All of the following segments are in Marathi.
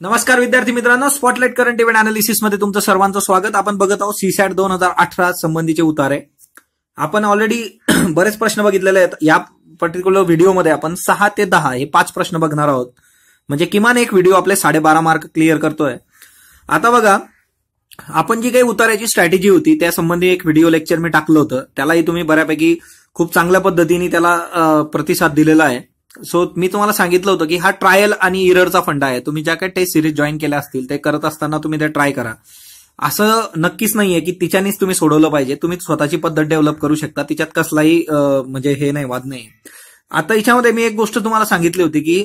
नमस्कार विद्यार्थी मित्रांनो स्पॉटलाइट करंट इव्हेंट अनालिसिसमध्ये तुमचं सर्वांचं स्वागत. आपण बघत आहोत सीसॅट दोन हजार अठरा संबंधीचे उतारे. आपण ऑलरेडी बरेच प्रश्न बघितलेले आहेत. या पर्टिक्युलर व्हिडिओमध्ये आपण सहा ते दहा हे पाच प्रश्न बघणार आहोत. म्हणजे किमान एक व्हिडिओ आपले साडेबारा मार्क क्लिअर करतोय. आता बघा आपण जी काही उताराची स्ट्रॅटेजी होती त्या संबंधी एक व्हिडिओ लेक्चर मी टाकलं होतं. त्यालाही तुम्ही बऱ्यापैकी खूप चांगल्या पद्धतीने त्याला प्रतिसाद दिलेला आहे. सो मी तुम्हाला सांगितलं होतं की हा ट्रायल आणि इररचा फंडा आहे. तुम्ही ज्या काही टेस्ट सिरीज जॉईन केल्या असतील ते करत असताना तुम्ही ते ट्राय करा. असं नक्कीच नाहीये की तिच्यानीच तुम्ही सोडवलं पाहिजे. तुम्ही स्वतःची पद्धत डेव्हलप करू शकता. तिच्यात कसलाही म्हणजे हे नाही वाद नाही. आता याच्यामध्ये मी एक गोष्ट तुम्हाला सांगितली होती की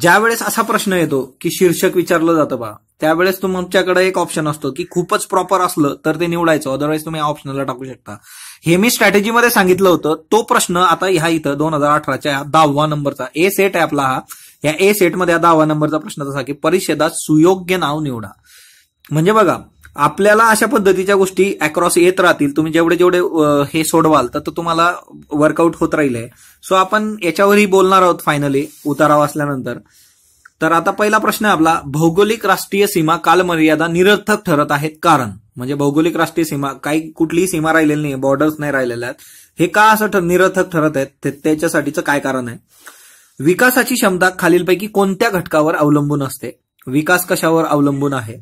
ज्या वेळेस असा प्रश्न येतो की शीर्षक विचारलं जातं बा त्यावेळेस तुमच्याकडे एक ऑप्शन असतो की खूपच प्रॉपर असलं तर ते निवडायचं. अदरवाईज तुम्ही ऑप्शनला टाकू शकता. हे मी स्ट्रॅटेजीमध्ये सांगितलं होतं. तो प्रश्न आता ह्या इथं दोन हजार अठराच्या दहावा नंबरचा ए सेट आहे आपला हा. या ए सेटमध्ये हा दहावा नंबरचा प्रश्न जसा की परिषदात सुयोग्य नाव निवडा. म्हणजे बघा आपल्याला अशा पद्धतीच्या गोष्टी अक्रॉस येत राहतील. तुम्ही जेवढे जेवढे हे सोडवाल तर तो तुम्हाला वर्कआउट होत राहील सो आपण याच्यावरही बोलणार आहोत फायनली उतारा वाचल्यानंतर तर आता पहिला प्रश्न आहे आपला भौगोलिक राष्ट्रीय सीमा कालमर्यादा निरर्थक ठरत आहेत. कारण? म्हणजे भौगोलिक राष्ट्रीय सीमा काही कुठलीही सीमा राहिलेली नाही बॉर्डर्स नाही राहिलेल्या आहेत हे का असं निरर्थक ठरत आहेत? त्याच्यासाठीचं काय कारण आहे? विकासाची क्षमता खालीलपैकी कोणत्या घटकावर अवलंबून असते? विकास कशावर अवलंबून आहे?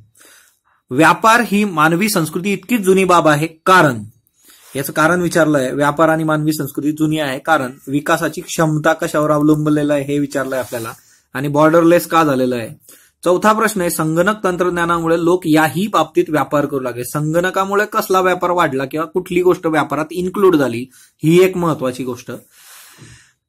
व्यापार ही मानवी संस्कृती इतकीच जुनी बाब आहे. कारण. याचं कारण विचारलं आहे व्यापार आणि मानवी संस्कृती जुनी आहे. कारण. विकासाची क्षमता कशावर अवलंबलेलं आहे हे विचारलंय आपल्याला. आणि बॉर्डरलेस का झालेलं आहे? चौथा प्रश्न आहे संगणक तंत्रज्ञानामुळे लोक याही बाबतीत व्यापार करू लागले. संगणकामुळे कसला व्यापार वाढला किंवा कुठली गोष्ट व्यापारात इन्क्लूड झाली ही एक महत्वाची गोष्ट.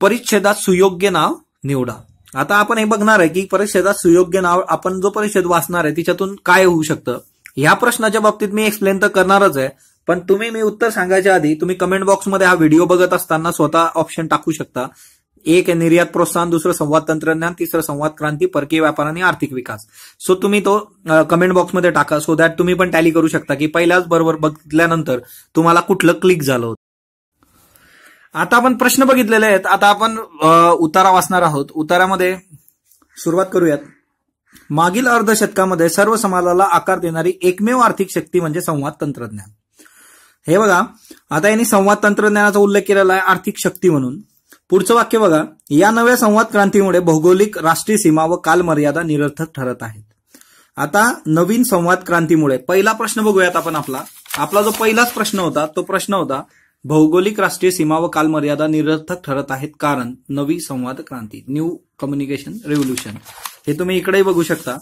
परिच्छेदात सुयोग्य नाव निवडा. आता आपण हे बघणार आहे की परिच्छेदात सुयोग्य नाव आपण जो परिच्छेद वाचणार आहे तिच्यातून काय होऊ शकतं? ह्या प्रश्नाच्या बाबतीत मी एक्सप्लेन तर करणारच आहे पण तुम्ही मी उत्तर सांगायच्या आधी तुम्ही कमेंट बॉक्समध्ये हा व्हिडिओ बघत असताना स्वतः ऑप्शन टाकू शकता. एक आहे निर्यात प्रोत्साहन दुसरं संवाद तंत्रज्ञान तिसरं संवाद क्रांती परकीय व्यापार आणि आर्थिक विकास. सो तुम्ही तो कमेंट बॉक्समध्ये टाका सो दॅट तुम्ही पण टॅली करू शकता की पहिल्याच बरोबर बघितल्यानंतर तुम्हाला कुठलं क्लिक झालं होतं. आता आपण प्रश्न बघितलेले आहेत. आता आपण उतारा वाचणार आहोत. उतारामध्ये सुरुवात करूयात. मागील अर्धशतकामध्ये सर्व समाजाला आकार देणारी एकमेव आर्थिक शक्ती म्हणजे संवाद तंत्रज्ञान. हे बघा आता यांनी संवाद तंत्रज्ञानाचा उल्लेख केलेला आहे आर्थिक शक्ती म्हणून. पुढचं वाक्य बघा. या नव्या संवाद क्रांतीमुळे भौगोलिक राष्ट्रीय सीमा व कालमर्यादा निरर्थक ठरत आहेत. आता नवीन संवाद क्रांतीमुळे पहिला प्रश्न बघूयात आपण आपला. आपला जो पहिलाच प्रश्न होता तो प्रश्न होता भौगोलिक राष्ट्रीय सीमा व कालमर्यादा निरर्थक ठरत आहेत कारण नवी संवाद क्रांती न्यू कम्युनिकेशन रेव्होल्युशन हे तुम्ही इकडेही बघू शकता.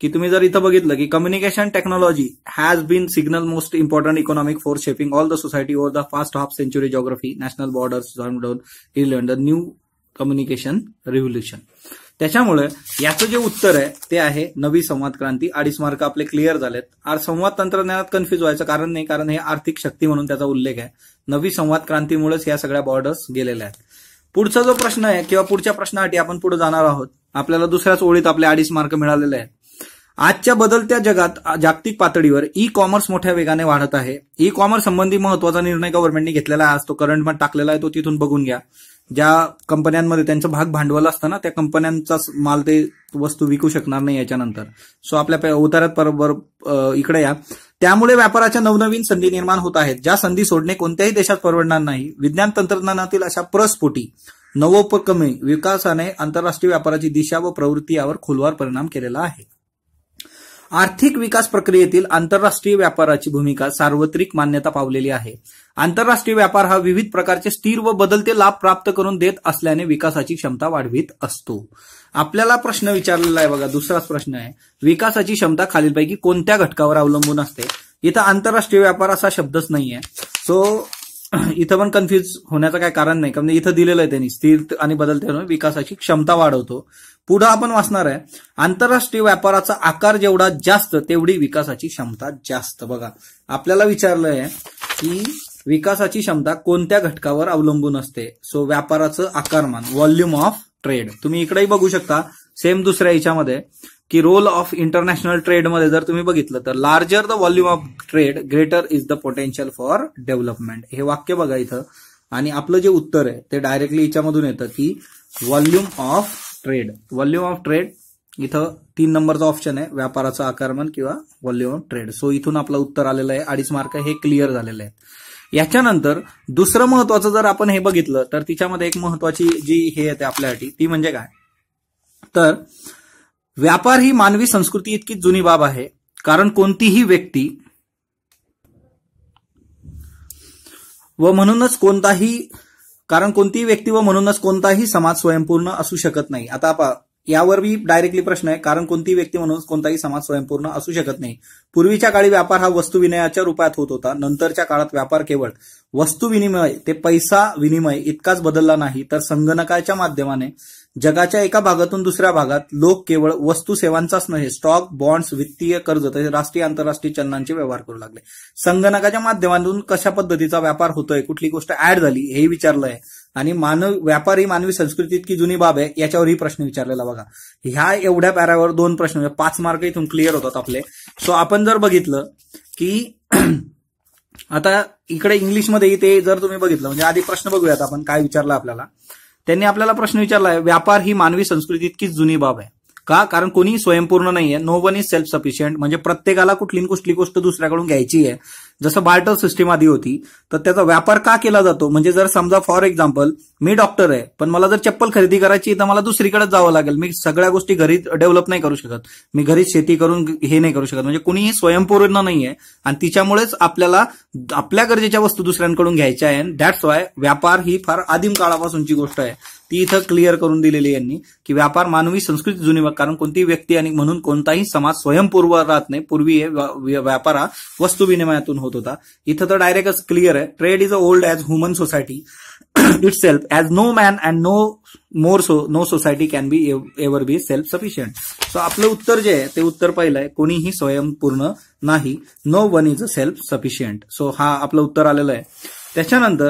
की तुम्ही जर इथं बघितलं की communication technology has been signal most important economic force shaping all the society over the fast half century geography national borders island the new communication revolution त्याच्यामुळे याचं जे उत्तर आहे ते आहे नवी संवाद क्रांती. अडीच मार्क आपले क्लिअर झालेत. आर संवाद तंत्रज्ञानात कन्फ्युज व्हायचं कारण नाही कारण हे आर्थिक शक्ती म्हणून त्याचा उल्लेख आहे. नवी संवाद क्रांतीमुळेच या सगळ्या बॉर्डर्स गेलेल्या आहेत. पुढचा जो प्रश्न आहे किंवा पुढच्या प्रश्नासाठी आपण पुढे जाणार आहोत आपल्याला दुसऱ्याच ओळीत आपले अडीच मार्क मिळालेले आहेत. आजच्या बदलत्या जगात जागतिक पातळीवर ई कॉमर्स मोठ्या वेगाने वाढत आहे. ई कॉमर्स संबंधी महत्त्वाचा निर्णय गव्हर्नमेंटने घेतलेला आहे. आज तो करंटमध्ये टाकलेला आहे तो तिथून बघून घ्या. ज्या कंपन्यांमध्ये त्यांचं भाग भांडवल असतं ना त्या कंपन्यांचा माल ते वस्तू विकू शकणार नाही याच्यानंतर. सो आपल्या उतारात बरोबर इकडे या. त्यामुळे व्यापाराच्या नवनवीन संधी निर्माण होत आहेत. ज्या संधी सोडणे कोणत्याही देशात परवडणार नाही. विज्ञान तंत्रज्ञानातील अशा प्रस्फुटी नवोपक्रमी विकासाने आंतरराष्ट्रीय व्यापाराची दिशा व प्रवृत्ती यावर खोलवर परिणाम केलेला आहे. आर्थिक विकास प्रक्रियेतील आंतरराष्ट्रीय व्यापाराची भूमिका सार्वत्रिक मान्यता पावलेली आहे. आंतरराष्ट्रीय व्यापार हा विविध प्रकारचे स्थिर व बदलते लाभ प्राप्त करून देत असल्याने विकासाची क्षमता वाढवित असतो. आपल्याला प्रश्न विचारलेला आहे बघा दुसराच प्रश्न आहे. विकासाची क्षमता खालीलपैकी कोणत्या घटकावर अवलंबून असते? इथं आंतरराष्ट्रीय व्यापार असा शब्दच नाहीये. सो इथं पण कन्फ्युज होण्याचं काय कारण नाही. कारण इथं दिलेलं आहे त्यांनी. स्थिर आणि बदलते विकासाची क्षमता वाढवतो. पुढं आपण वाचणार आहे आंतरराष्ट्रीय व्यापाराचा आकार जेवढा जास्त तेवढी विकासाची क्षमता जास्त. बघा आपल्याला विचारलं आहे की विकासाची क्षमता कोणत्या घटकावर अवलंबून असते? सो व्यापाराचं आकारमान व्हॉल्यूम ऑफ ट्रेड तुम्ही इकडेही बघू शकता. सेम दुसऱ्या याच्यामध्ये की रोल ऑफ इंटरनॅशनल ट्रेडमध्ये जर तुम्ही बघितलं तर larger the volume of trade greater is the potential for development हे वाक्य बघा इथं. आणि आपलं जे उत्तर आहे ते डायरेक्टली याच्यामधून येतं की volume of trade volume of trade इथं तीन नंबरचा ऑप्शन आहे व्यापाराचं आकारमन किंवा व्हॉल्युम ट्रेड सो इथून आपलं उत्तर आलेलं आहे अडीच मार्क हे क्लिअर झालेलं आहे. याच्यानंतर दुसरं महत्वाचं जर आपण हे बघितलं तर तिच्यामध्ये एक महत्वाची जी हे येते आपल्यासाठी ती म्हणजे काय? तर व्यापार ही मानवी संस्कृती इतकी जुनी बाब आहे कारण कोणतीही व्यक्ती व म्हणूनच कोणताही कारण कोणतीही व्यक्ती व म्हणूनच कोणताही समाज स्वयंपूर्ण असू शकत नाही. आता पहा यावर बी डायरेक्टली प्रश्न आहे. कारण कोणती व्यक्ती म्हणून कोणताही समाज स्वयंपूर्ण असू शकत नाही. पूर्वीच्या काळी व्यापार हा वस्तू विनिमयाच्या रूपात होत होता. नंतरच्या काळात व्यापार केवळ वस्तू विनिमय ते पैसा विनिमय इतकाच बदलला नाही. तर संगणकाच्या माध्यमाने जगाच्या एका भागातून दुसऱ्या भागात लोक केवळ वस्तू सेवांचाच नव्हे स्टॉक बॉन्ड्स वित्तीय कर्ज तसेच राष्ट्रीय आंतरराष्ट्रीय चलनांचे व्यवहार करू लागले. संगणकाच्या माध्यमातून कशा पद्धतीचा व्यापार होतोय कुठली गोष्ट ऍड झाली हे विचारलंय. आणि मानव व्यापार ही मानवी संस्कृती इतकी जुनी बाब आहे याच्यावरही प्रश्न विचारलेला बघा. ह्या एवढ्या पॅरावर दोन प्रश्न म्हणजे पाच मार्क इथून क्लिअर होतात आपले. सो आपण जर बघितलं की आता इकडे इंग्लिशमध्ये ते जर तुम्ही बघितलं म्हणजे आधी प्रश्न बघूयात आपण काय विचारलं आपल्याला. त्यांनी आपल्याला प्रश्न विचारलाय व्यापार ही मानवी संस्कृती इतकीच जुनी बाब आहे. का? कारण कोणी स्वयंपूर्ण नाहीये. No one is self sufficient म्हणजे प्रत्येकाला कुठली कुठली गोष्ट दुसऱ्याकडून घ्यायची आहे. जसं बार्टर सिस्टीम आधी होती तर त्याचा व्यापार का केला जातो? म्हणजे जर समजा फॉर एक्झाम्पल मी डॉक्टर आहे पण मला जर चप्पल खरेदी करायची तर मला दुसरीकडे जावं लागेल. मी सगळ्या गोष्टी घरी डेव्हलप नाही करू शकत. मी घरीच शेती करून हे नाही करू शकत. म्हणजे कुणीही स्वयंपूर्ण नाहीये. आणि तिच्यामुळेच आपल्याला आपल्या गरजेच्या वस्तू दुसऱ्यांकडून घ्यायच्या आहे दॅट्स वाय व्यापार ही फार आदिम काळापासूनची गोष्ट आहे. ती इथं क्लिअर करून दिलेली यांनी की व्यापार मानवी संस्कृती जुनी कारण कोणतीही व्यक्ती आणि म्हणून कोणताही समाज स्वयंपूर्व राहत नाही. पूर्वी व्यापार हा वस्तू विनिमयातून होत होता. इथं तर डायरेक्टच क्लिअर आहे. Trade is a old as human society itself as no man and no more so no society can be ever be self sufficient so आपलं उत्तर जे आहे ते उत्तर पहिलं आहे. कोणीही स्वयंपूर्ण नाही. No one is a self sufficient so हा आपलं उत्तर आलेलं आहे. त्याच्यानंतर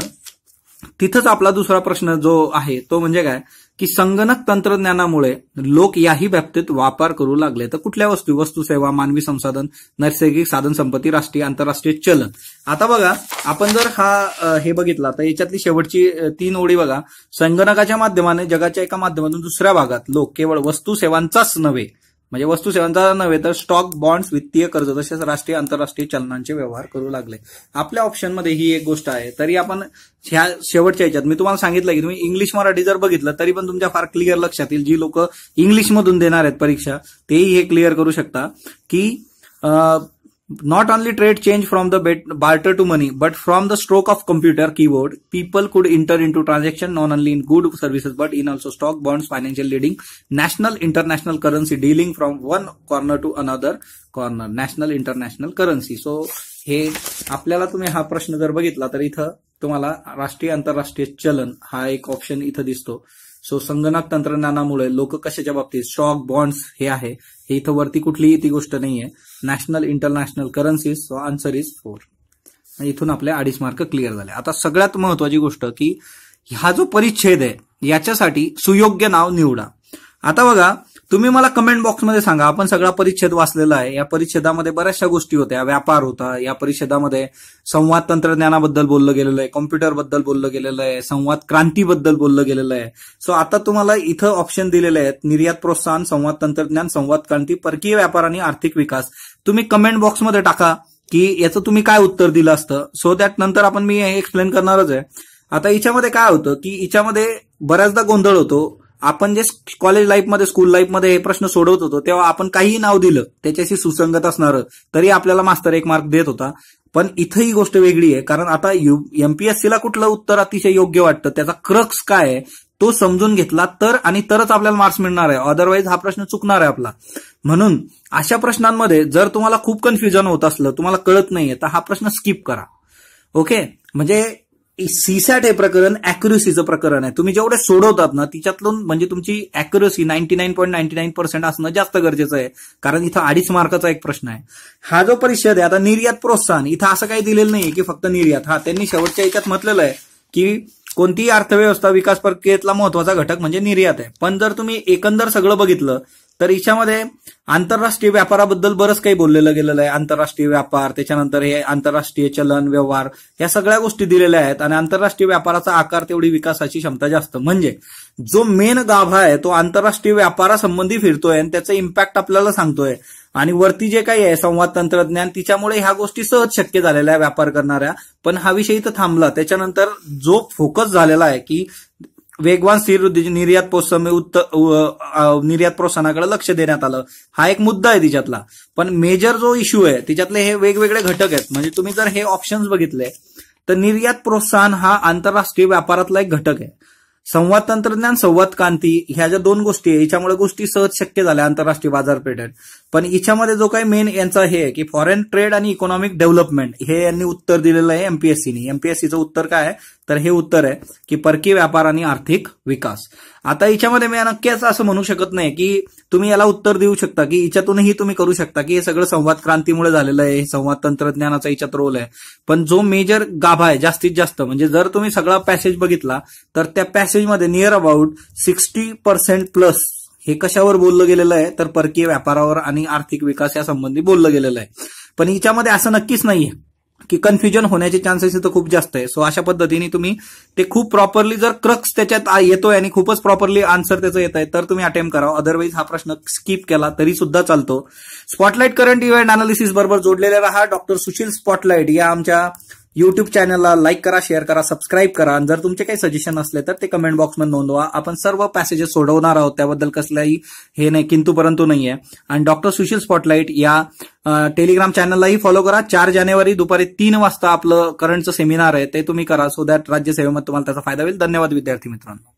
तिथंच आपला दुसरा प्रश्न जो आहे तो म्हणजे काय? की संगणक तंत्रज्ञानामुळे लोक याही बाबतीत वापर करू लागले. तर कुठल्या वस्तू? वस्तू सेवा मानवी संसाधन नैसर्गिक साधन संपत्ती राष्ट्रीय आंतरराष्ट्रीय चलन. आता बघा आपण जर हा हे बघितला तर याच्यातली शेवटची तीन ओळी बघा. संगणकाच्या माध्यमाने जगाच्या एका माध्यमातून दुसऱ्या भागात लोक केवळ वस्तू सेवांचाच नव्हे म्हणजे वस्तू सेवांचा नव्हे तर स्टॉक बॉन्ड्स वित्तीय कर्ज तसेच राष्ट्रीय आंतरराष्ट्रीय चलनांचे व्यवहार करू लागले. आपल्या ऑप्शनमध्ये ही एक गोष्ट आहे. तरी आपण ह्या शेवटच्या याच्यात मी तुम्हाला सांगितलं की तुम्ही इंग्लिश मराठी जर बघितलं तरी पण तुमच्या फार क्लिअर लक्षात येईल जी लोक इंग्लिशमधून देणार आहेत परीक्षा तेही हे क्लिअर करू शकता की Not only trade change from the barter to money, but from the stroke of computer keyboard, people could enter into transaction not only in good services but in also stock, bonds, financial leading, national, international currency dealing from one corner to another corner, national, international currency. So हे आपल्याला तुम्ही हा प्रश्न जर बघितला तर इथं तुम्हाला राष्ट्रीय आंतरराष्ट्रीय चलन हा एक ऑप्शन इथं दिसतो सो संगणक तंत्रज्ञानामुळे लोक कशाच्या बाबतीत स्टॉक बॉन्ड्स हे आहे हे इथं वरती कुठलीही ती गोष्ट नाहीये national international currencies so answer is four इथून आपले अडीच मार्क क्लिअर झाले. आता सगळ्यात महत्वाची गोष्ट की हा जो परिच्छेद आहे याच्यासाठी सुयोग्य नाव निवडा. आता बघा तुम्ही मला कमेंट बॉक्समध्ये सांगा. आपण सगळा परिच्छेद वाचलेला आहे. या परिच्छेदामध्ये बऱ्याचशा गोष्टी होत्या. व्यापार होता. या परिच्छेदामध्ये संवाद तंत्रज्ञानाबद्दल बोललं गेलेलं आहे. कॉम्प्युटरबद्दल बोललं गेलेलं आहे. संवाद क्रांतीबद्दल बोललं गेलेलं आहे. सो आता तुम्हाला इथं ऑप्शन दिलेले आहेत. निर्यात प्रोत्साहन संवाद तंत्रज्ञान संवाद क्रांती परकीय व्यापार आणि आर्थिक विकास. तुम्ही कमेंट बॉक्समध्ये टाका की याचं तुम्ही काय उत्तर दिलं असतं. सो दॅट नंतर आपण मी एक्सप्लेन करणारच आहे. आता हिच्यामध्ये काय होतं की हिच्यामध्ये बऱ्याचदा गोंधळ होतो. आपण जे कॉलेज लाईफमध्ये स्कूल लाईफमध्ये हे प्रश्न सोडवत होतो तेव्हा आपण काहीही नाव दिलं त्याच्याशी सुसंगत असणारं तरी आपल्याला मास्तर एक मार्क देत होता. पण इथं ही गोष्ट वेगळी आहे कारण आता एमपीएससीला कुठलं उत्तर अतिशय योग्य वाटतं त्याचा क्रक्स काय आहे तो समजून घेतला तर आणि तरच आपल्याला मार्क्स मिळणार आहे. अदरवाईज हा प्रश्न चुकणार आहे आपला. म्हणून अशा प्रश्नांमध्ये जर तुम्हाला खूप कन्फ्युजन होत असलं तुम्हाला कळत नाहीये तर हा प्रश्न स्किप करा. ओके म्हणजे सीसॅट हे प्रकरण अॅक्युरेसीचं प्रकरण आहे. तुम्ही जेवढे सोडवतात ना तिच्यातून म्हणजे तुमची accuracy ninety nine point ninety nine percent असणं जास्त गरजेचं आहे. कारण इथं अडीच मार्काचा एक प्रश्न आहे. हा जो परिषद आहे आता निर्यात प्रोत्साहन इथं असं काही दिलेलं नाही की फक्त निर्यात. हा त्यांनी शेवटच्या याच्यात म्हटलेलं आहे की कोणतीही अर्थव्यवस्था विकास प्रक्रियेतला महत्त्वाचा घटक म्हणजे निर्यात आहे. पण जर तुम्ही एकंदर सगळं बघितलं तर याच्यामध्ये आंतरराष्ट्रीय व्यापाराबद्दल बरंच काही बोललेलं गेलेलं आहे. आंतरराष्ट्रीय व्यापार त्याच्यानंतर हे आंतरराष्ट्रीय चलन व्यवहार या सगळ्या गोष्टी दिलेल्या आहेत आणि आंतरराष्ट्रीय व्यापाराचा आकार तेवढी विकासाची क्षमता जास्त. म्हणजे जो मेन गाभा आहे तो आंतरराष्ट्रीय व्यापारासंबंधी फिरतोय आणि त्याचा इम्पॅक्ट आपल्याला सांगतोय. आणि वरती जे काही आहे संवाद तंत्रज्ञान तिच्यामुळे ह्या गोष्टी सहज शक्य झालेल्या आहे व्यापार करणाऱ्या. पण हा विषय इथं थांबला. त्याच्यानंतर जो फोकस झालेला आहे की वेगवान स्थिर वृद्धीची निर्यात प्रोत्साहन निर्यात प्रोत्साहनाकडे लक्ष देण्यात आलं. हा एक मुद्दा आहे तिच्यातला. पण मेजर जो इश्यू आहे तिच्यातले हे वेगवेगळे घटक आहेत. म्हणजे तुम्ही जर हे ऑप्शन्स बघितले तर निर्यात प्रोत्साहन हा आंतरराष्ट्रीय व्यापारातला एक घटक आहे. संवाद तंत्रज्ञान संवाद क्रांती ह्या ज्या दोन गोष्टी आहे याच्यामुळे गोष्टी सहज शक्य झाल्या आंतरराष्ट्रीय बाजारपेठेत. पण याच्यामध्ये जो काही मेन यांचा हे आहे की फॉरेन ट्रेड आणि इकॉनॉमिक डेव्हलपमेंट हे यांनी उत्तर दिलेलं आहे एमपीएससीनी एमपीएससीचं उत्तर काय आहे? तर हे उत्तर आहे की परकीय व्यापार आणि आर्थिक विकास. आता याच्यामध्ये मी नक्कीच असं म्हणू शकत नाही की तुम्ही याला उत्तर देऊ शकता की याच्यातूनही तुम्ही करू शकता की हे सगळं संवाद क्रांतीमुळे झालेलं आहे हे संवाद तंत्रज्ञानाचा याच्यात रोल आहे. पण जो मेजर गाभा आहे जास्तीत जास्त म्हणजे जर तुम्ही सगळा पॅसेज बघितला तर त्या पॅसेजमध्ये near about sixty percent plus हे कशावर बोललं गेलेलं आहे? तर परकीय व्यापारावर आणि आर्थिक विकास या संबंधी बोललं गेलेलं आहे. पण हिच्यामध्ये असं नक्कीच नाहीये की कन्फ्युजन होण्याचे चान्सेस इथं खूप जास्त आहे. सो अशा पद्धतीने तुम्ही ते खूप प्रॉपरली जर क्रक्स त्याच्यात येतोय आणि खूपच प्रॉपरली आन्सर त्याचं येत आहे तर तुम्ही अटेम्प्ट करा. अदरवाईज हा प्रश्न स्किप केला तरी सुद्धा चालतो. स्पॉटलाईट करंट इव्हेंट अनालिसिस बरोबर जोडलेले राहा डॉक्टर सुशील स्पॉटलाईट या आमच्या युट्यूब चॅनलला लाईक करा शेअर करा सबस्क्राईब करा. आणि जर तुमचे काही सजेशन असले तर ते कमेंट बॉक्समध्ये नोंदवा. आपण सर्व पॅसेजेस सोडवणार आहोत. त्याबद्दल कसलंही हे नाही किंतु परंतु नाहीये. आणि डॉक्टर सुशील स्पॉटलाईट या टेलिग्राम चॅनललाही फॉलो करा. चार जानेवारी दुपारी तीन वाजता आपलं करंटचं सेमिनार आहे ते तुम्ही करा. सो दॅट राज्यसेवेमध्ये तुम्हाला त्याचा फायदा होईल. धन्यवाद विद्यार्थी मित्रांनो.